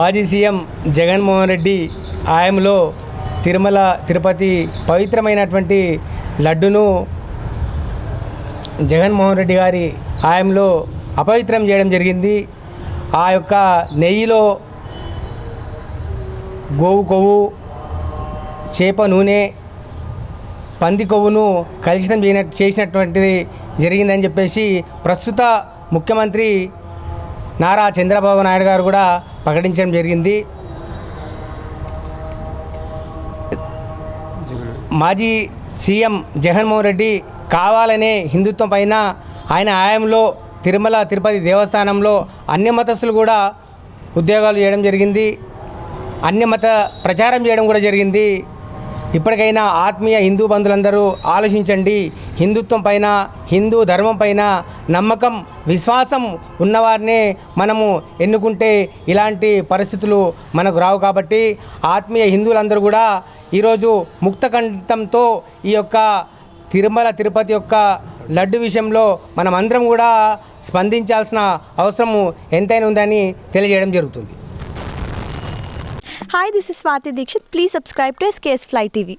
మాజీ సీఎం జగన్మోహన్ రెడ్డి ఆయంలో తిరుమల తిరుపతి పవిత్రమైనటువంటి లడ్డును జగన్మోహన్ రెడ్డి గారి ఆయంలో అపవిత్రం చేయడం జరిగింది. ఆ యొక్క నెయ్యిలో గోవు కొవ్వు చేప నూనె పంది కొవ్వును కలుషితం చేసిన చేసినటువంటిది జరిగిందని చెప్పేసి ప్రస్తుత ముఖ్యమంత్రి నారా చంద్రబాబు నాయుడు గారు కూడా ప్రకటించడం జరిగింది. మాజీ సీఎం జగన్మోహన్ రెడ్డి కావాలనే హిందుత్వం పైన ఆయన ఆయంలో తిరుమల తిరుపతి దేవస్థానంలో అన్ని మతస్థులు కూడా ఉద్యోగాలు చేయడం జరిగింది. అన్ని మత ప్రచారం చేయడం కూడా జరిగింది. ఇప్పటికైనా ఆత్మీయ హిందూ బంధువులందరూ ఆలోచించండి. హిందుత్వం పైన హిందూ ధర్మం పైన నమ్మకం విశ్వాసం ఉన్నవారినే మనము ఎన్నుకుంటే ఇలాంటి పరిస్థితులు మనకు రావు కాబట్టి ఆత్మీయ హిందువులందరూ కూడా ఈరోజు ముక్తకంఠంతో ఈ యొక్క తిరుమల తిరుపతి యొక్క లడ్డు విషయంలో మనం అందరం కూడా స్పందించాల్సిన అవసరము ఎంతైనా ఉందని తెలియజేయడం జరుగుతుంది. Hi, this is Swati Dikshit. Please subscribe to SKS Fly TV.